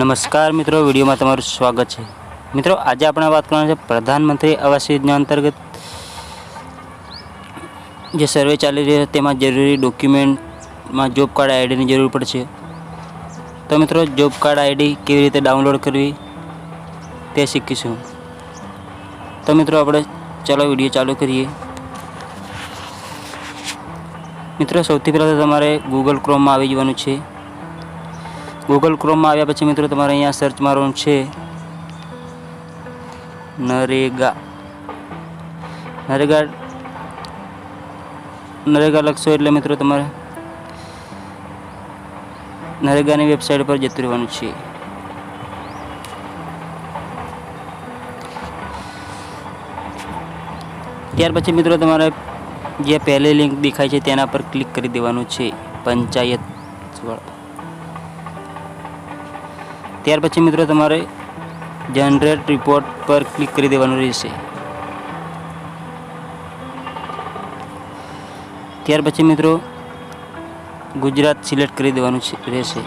નમસ્કાર મિત્રો, વિડીયોમાં તમારું સ્વાગત છે. મિત્રો, આજે આપણે વાત કરવાની છે પ્રધાનમંત્રી આવાસ યોજના અંતર્ગત જે સર્વે ચાલી રહ્યો છે, તેમાં જરૂરી ડોક્યુમેન્ટમાં જોબ કાર્ડ આઈડીની જરૂર પડશે. તો મિત્રો, જોબ કાર્ડ આઈડી કેવી રીતે ડાઉનલોડ કરવી, તે શીખીશું. તો મિત્રો, આપણે ચાલો વીડિયો ચાલુ કરીએ. મિત્રો, સૌથી પહેલાં તો તમારે ગૂગલ ક્રોમમાં આવી જવાનું છે. ગૂગલ ક્રોમમાં આવ્યા પછી મિત્રો તમારે અહીંયા સર્ચ મારવાનું છે. નરેગા. નરેગા નરેગા લખશો એટલે મિત્રો તમારે નરેગાની વેબસાઇટ પર જતું રહેવાનું છે. ત્યાર પછી મિત્રો તમારે જે પહેલી લિંક દેખાય છે તેના પર ક્લિક કરી દેવાનું છે. પંચાયત ત્યાર પછી મિત્રો તમારે જનરેટ રિપોર્ટ પર ક્લિક કરી દેવાનું રહેશે. ત્યાર પછી મિત્રો ગુજરાત સિલેક્ટ કરી દેવાનું રહેશે.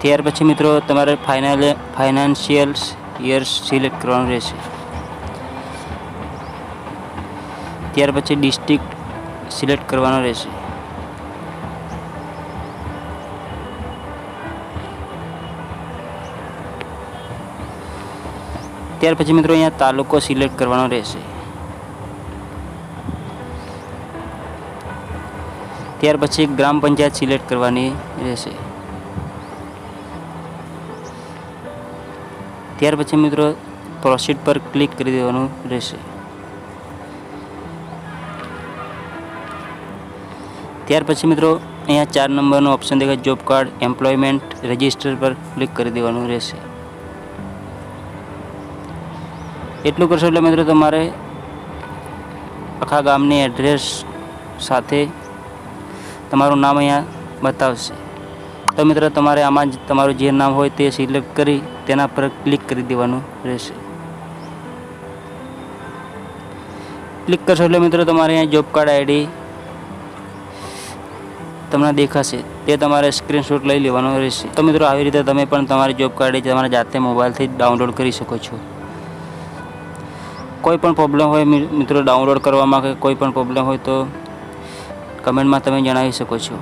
ત્યાર પછી મિત્રો તમારે ફાઇનલ ફાઇનાન્શિયલ યર્સ સિલેક્ટ કરવાનું રહેશે. ત્યાર પછી ડિસ્ટ્રિક્ટ સિલેક્ટ કરવાનો રહેશે. ત્યાર પછી મિત્રો અહીંયા તાલુકો સિલેક્ટ કરવાનો રહેશે. ત્યાર પછી ગ્રામ પંચાયત સિલેક્ટ કરવાની રહેશે. ત્યાર પછી મિત્રો પ્રોસીડ પર ક્લિક કરી દેવાનું રહેશે. ત્યાર પછી મિત્રો અહીંયા ચાર નંબરનો ઓપ્શન દેખાય જોબ કાર્ડ એમ્પ્લોયમેન્ટ રજિસ્ટર પર ક્લિક કરી દેવાનું રહેશે. એટલું કરશો એટલે મિત્રો તમારે આખા ગામની એડ્રેસ સાથે તમારું નામ અહીંયા બતાવશે. તો મિત્રો તમારે આમાં જ તમારું જે નામ હોય તે સિલેક્ટ કરી તેના પર ક્લિક કરી દેવાનું રહેશે. ક્લિક કરશો એટલે મિત્રો તમારે અહીંયા જોબ કાર્ડ આઈડી તમને દેખાશે. તે તમારે સ્ક્રીનશોટ લઈ લેવાનો રહેશે. તો મિત્રો આવી રીતે તમે પણ તમારી જોબ કાર્ડ તમારા જાતે મોબાઈલથી ડાઉનલોડ કરી શકો છો. કોઈ પણ પ્રોબ્લેમ હોય મિત્રો ડાઉનલોડ કરવામાં કે કોઈ પણ પ્રોબ્લેમ હોય તો કમેન્ટમાં તમે જણાવી શકો છો.